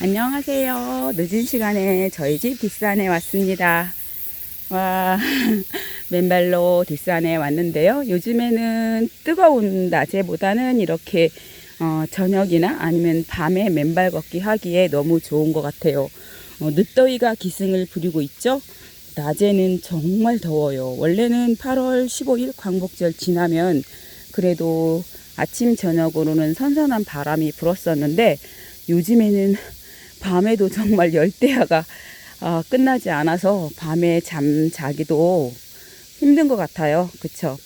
안녕하세요. 늦은 시간에 저희 집 뒷산에 왔습니다. 와, 맨발로 뒷산에 왔는데요. 요즘에는 뜨거운 낮에보다는 이렇게 어, 저녁이나 아니면 밤에 맨발 걷기 하기에 너무 좋은 것 같아요. 어, 늦더위가 기승을 부리고 있죠. 낮에는 정말 더워요. 원래는 8월 15일 광복절 지나면 그래도 아침 저녁으로는 선선한 바람이 불었었는데 요즘에는 밤에도 정말 열대야가 아, 끝나지 않아서 밤에 잠 자기도 힘든 것 같아요. 그쵸?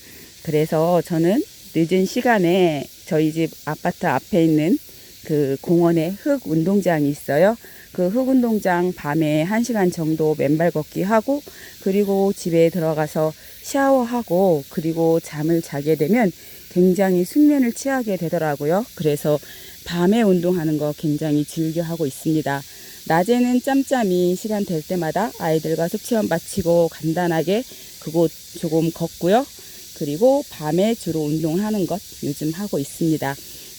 그래서 저는 늦은 시간에 저희 집 아파트 앞에 있는 그 공원에 흙 운동장이 있어요. 그 흙 운동장 밤에 1시간 정도 맨발 걷기 하고 그리고 집에 들어가서 샤워하고 그리고 잠을 자게 되면 굉장히 숙면을 취하게 되더라고요. 그래서 밤에 운동하는 거 굉장히 즐겨 하고 있습니다. 낮에는 짬짬이 시간 될 때마다 아이들과 숙취원 마치고 간단하게 그곳 조금 걷고요. 그리고 밤에 주로 운동하는 것 요즘 하고 있습니다.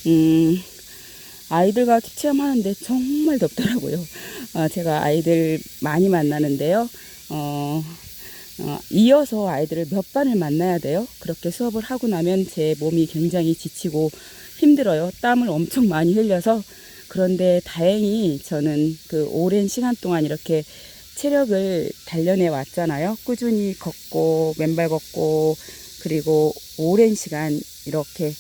음, 아이들과 숙취원하는데 정말 덥더라고요. 어, 제가 아이들 많이 만나는데요. 어, 어, 이어서 아이들을 몇 반을 만나야 돼요. 그렇게 수업을 하고 나면 제 몸이 굉장히 지치고 힘들어요. 땀을 엄청 많이 흘려서 그런데 다행히 저는 그 오랜 시간 동안 이렇게 체력을 단련해 왔잖아요. 꾸준히 걷고 맨발 걷고 그리고 오랜 시간 이렇게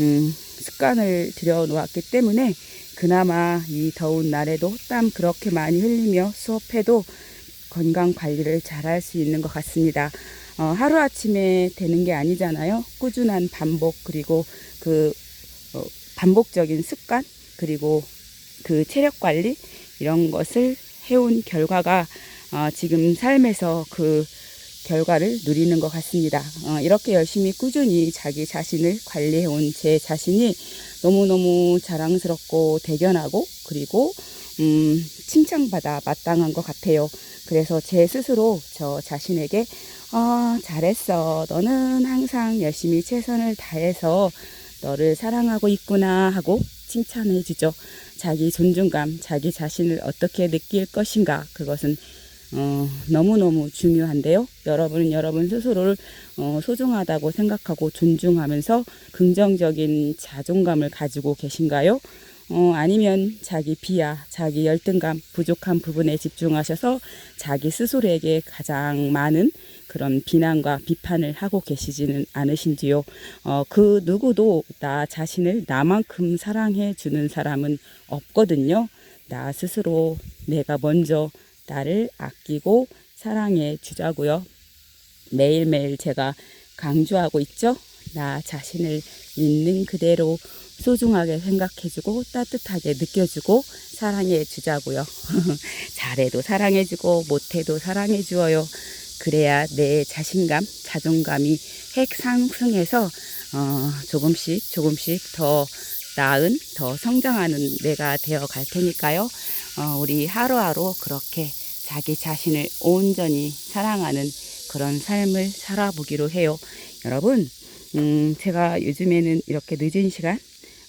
음, 습관을 들여 놓았기 때문에 그나마 이 더운 날에도 땀 그렇게 많이 흘리며 수업해도 건강 관리를 잘 할 수 있는 것 같습니다. 어, 하루아침에 되는 게 아니잖아요. 꾸준한 반복 그리고 그 어, 반복적인 습관 그리고 그 체력 관리 이런 것을 해온 결과가 어, 지금 삶에서 그 결과를 누리는 것 같습니다. 어, 이렇게 열심히 꾸준히 자기 자신을 관리해온 제 자신이 너무너무 자랑스럽고 대견하고 그리고 음, 칭찬받아 마땅한 것 같아요. 그래서 제 스스로 저 자신에게 어, 잘했어. 너는 항상 열심히 최선을 다해서 너를 사랑하고 있구나 하고 칭찬해 주죠. 자기 존중감, 자기 자신을 어떻게 느낄 것인가 그것은 어, 너무너무 중요한데요. 여러분은 여러분 스스로를 어, 소중하다고 생각하고 존중하면서 긍정적인 자존감을 가지고 계신가요? 어, 아니면 자기 비하, 자기 열등감, 부족한 부분에 집중하셔서 자기 스스로에게 가장 많은 그런 비난과 비판을 하고 계시지는 않으신지요. 어, 그 누구도 나 자신을 나만큼 사랑해 주는 사람은 없거든요. 나 스스로 내가 먼저 나를 아끼고 사랑해 주자고요. 매일매일 제가 강조하고 있죠. 나 자신을 있는 그대로 소중하게 생각해주고 따뜻하게 느껴주고 사랑해 주자고요. 잘해도 사랑해주고 못해도 사랑해 주어요. 그래야 내 자신감, 자존감이 핵 상승해서 어, 조금씩 조금씩 더 나은, 더 성장하는 내가 되어 갈 테니까요. 어, 우리 하루하루 그렇게 자기 자신을 온전히 사랑하는 그런 삶을 살아보기로 해요. 여러분, 음, 제가 요즘에는 이렇게 늦은 시간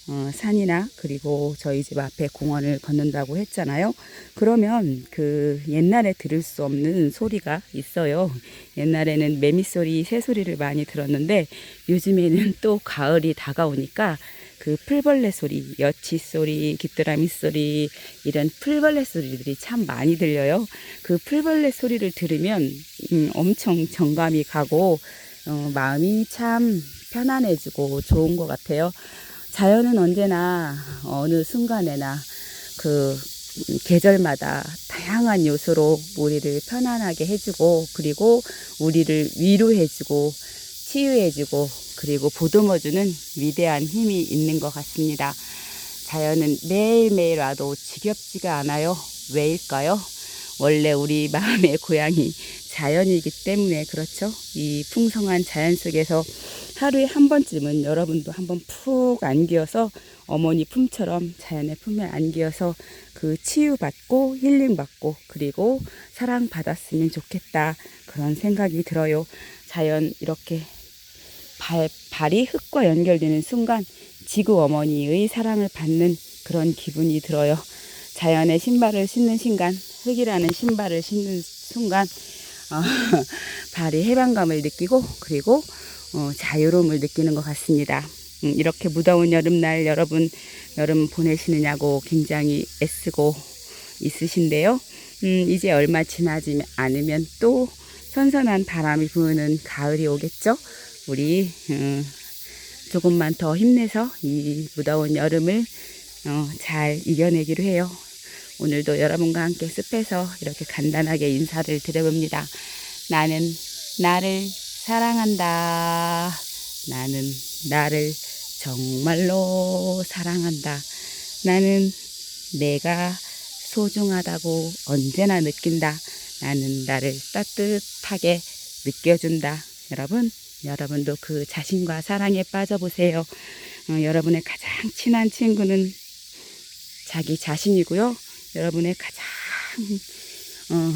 어, 산이나 그리고 저희 집 앞에 공원을 걷는다고 했잖아요. 그러면 그 옛날에 들을 수 없는 소리가 있어요. 옛날에는 매미 소리, 새 소리를 많이 들었는데 요즘에는 또 가을이 다가오니까 그 풀벌레 소리, 여치 소리, 귀뚜라미 소리 이런 풀벌레 소리들이 참 많이 들려요. 그 풀벌레 소리를 들으면 음, 엄청 정감이 가고 어, 마음이 참 편안해지고 좋은 것 같아요. 자연은 언제나 어느 순간에나 그 계절마다 다양한 요소로 우리를 편안하게 해주고 그리고 우리를 위로해주고 치유해주고 그리고 보듬어주는 위대한 힘이 있는 것 같습니다. 자연은 매일매일 와도 지겹지가 않아요. 왜일까요? 원래 우리 마음의 고향이 자연이기 때문에 그렇죠. 이 풍성한 자연 속에서 하루에 한 번쯤은 여러분도 한번 푹 안기어서 어머니 품처럼 자연의 품에 안기어서 그 치유받고 힐링받고 그리고 사랑받았으면 좋겠다 그런 생각이 들어요. 자연 이렇게 발, 발이 흙과 연결되는 순간 지구 어머니의 사랑을 받는 그런 기분이 들어요. 자연의 신발을 신는 순간, 흙이라는 신발을 신는 순간, 어, 발이 해방감을 느끼고, 그리고 어, 자유로움을 느끼는 것 같습니다. 음, 이렇게 무더운 여름날 여러분, 여름 보내시느냐고 굉장히 애쓰고 있으신데요. 음, 이제 얼마 지나지 않으면 또 선선한 바람이 부는 가을이 오겠죠? 우리, 음, 조금만 더 힘내서 이 무더운 여름을 어, 잘 이겨내기로 해요. 오늘도 여러분과 함께 숲에서 이렇게 간단하게 인사를 드려봅니다. 나는 나를 사랑한다. 나는 나를 정말로 사랑한다. 나는 내가 소중하다고 언제나 느낀다. 나는 나를 따뜻하게 느껴준다. 여러분, 여러분도 그 자신과 사랑에 빠져보세요. 어, 여러분의 가장 친한 친구는 자기 자신이고요. 여러분의 가장 어,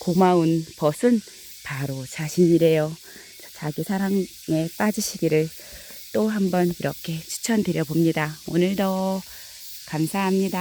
고마운 벗은 바로 자신이래요. 자기 사랑에 빠지시기를 또 한번 이렇게 추천드려 봅니다. 오늘도 감사합니다.